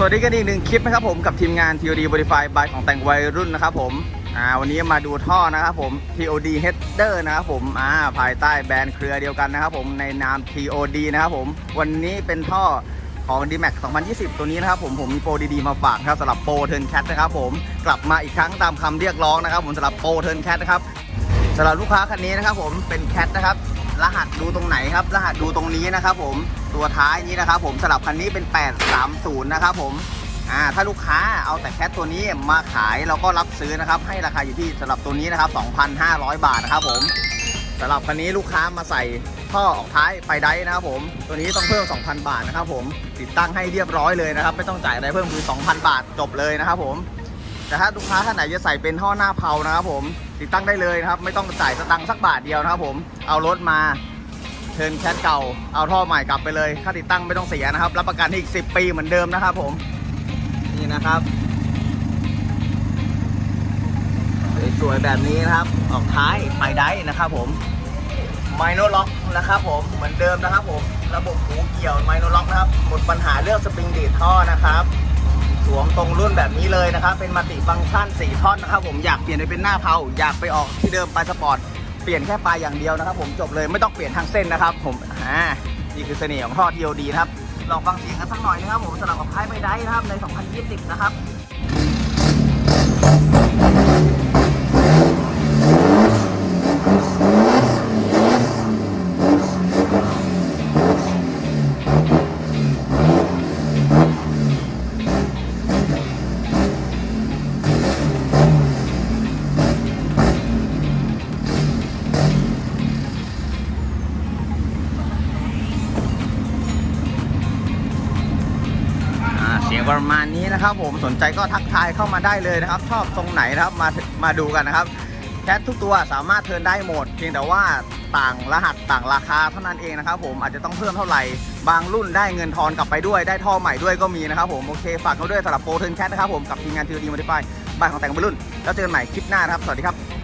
สวัสดีกันอีกหนึ่งคลิปนะครับผมกับทีมงาน TOD Modify by ของแต่งวัยรุ่นนะครับผมอ่าวันนี้มาดูท่อนะครับผม TOD Header นะครับผมอ่าภายใต้แบรนด์เครือเดียวกันนะครับผมในนาม TOD นะครับผมวันนี้เป็นท่อของ DMAX 2020 ตัวนี้นะครับผมผมมีโปรดีๆมาฝากครับสำหรับโปรเทิร์นแคทนะครับผมกลับมาอีกครั้งตามคำเรียกร้องนะครับผมสำหรับโปรเทิร์นแคทนะครับสำหรับลูกค้าคันนี้นะครับผมเป็นแคทนะครับ รหัสดูตรงไหนครับ รหัสดูตรงนี้นะครับ ผมตัวท้ายนี้นะครับ ผมสำหรับคันนี้เป็น 830 นะครับ ผมอ่าถ้าลูกค้าเอาแต่แคทตัวนี้มาขายเราก็รับซื้อนะครับ ให้ราคาอยู่ที่สำหรับตัวนี้นะครับ 2,500 บาทนะครับผมสำหรับคันนี้ลูกค้ามาใส่ท่อออกท้ายไฟได้นะครับผม ตัวนี้ต้องเพิ่ม 2,000 บาทนะครับผมติดตั้งให้เรียบร้อยเลยนะครับ ไม่ต้องจ่ายอะไรเพิ่มคือ 2,000 บาทจบเลยนะครับผม แต่ถ้าลูกค้าท่านไหนจะใส่เป็นท่อหน้าเพานะครับผมติดตั้งได้เลยนะครับ ไม่ต้องจ่ายสตังค์สักบาทเดียวนะครับผมเอารถมาเทินแคทเก่าเอาท่อใหม่กลับไปเลยค่าติดตั้งไม่ต้องเสียนะครับ รับประกันอีก 10 ปีเหมือนเดิมนะครับผมนี่นะครับสวยๆแบบนี้นะครับ ออกท้ายไฟได้นะครับผมไมโนล็อกนะครับผมเหมือนเดิมนะครับผม ระบบหูเกี่ยวไมโนล็อกนะครับ หมดปัญหาเรื่องสปริงดีดท่อนะครับ สวมตรงรุ่นแบบนี้เลยนะครับ เป็นมัลติฟังก์ชัน 4 ท่อนนะครับผมอยากเปลี่ยนไปเป็นหน้าเพาอยากไปออกที่เดิมปลายสปอร์ตเปลี่ยนแค่ปลายอย่างเดียวนะครับ ผมจบเลยไม่ต้องเปลี่ยนทางเส้นนะครับ ผมอ่านี่คือเสน่ห์ของท่อ TOD นะครับลองฟังเสียงกันสักหน่อยนะครับผมสำหรับกับท้ายไปได้นะครับใน 2020 นะครับ เสียงประมาณนี้นะครับ ผมสนใจก็ทักทายเข้ามาได้เลยนะครับ ชอบตรงไหนนะครับมามาดูกันนะครับแคททุกตัวสามารถเทิร์นได้หมด เพียงแต่ว่าต่างรหัสต่างราคาเท่านั้นเองนะครับ ผมอาจจะต้องเพิ่มเท่าไหร่ บางรุ่นได้เงินทอนกลับไปด้วยได้ท่อใหม่ด้วยก็มีนะครับผมโอเคฝากเขาด้วยสำหรับโปรเทิร์นแคทนะครับผมกับทีมงานทีวีดีมาดิฟายบ้านของแต่งวัยรุ่น แล้วเจอกันใหม่คลิปหน้านะครับ สวัสดีครับ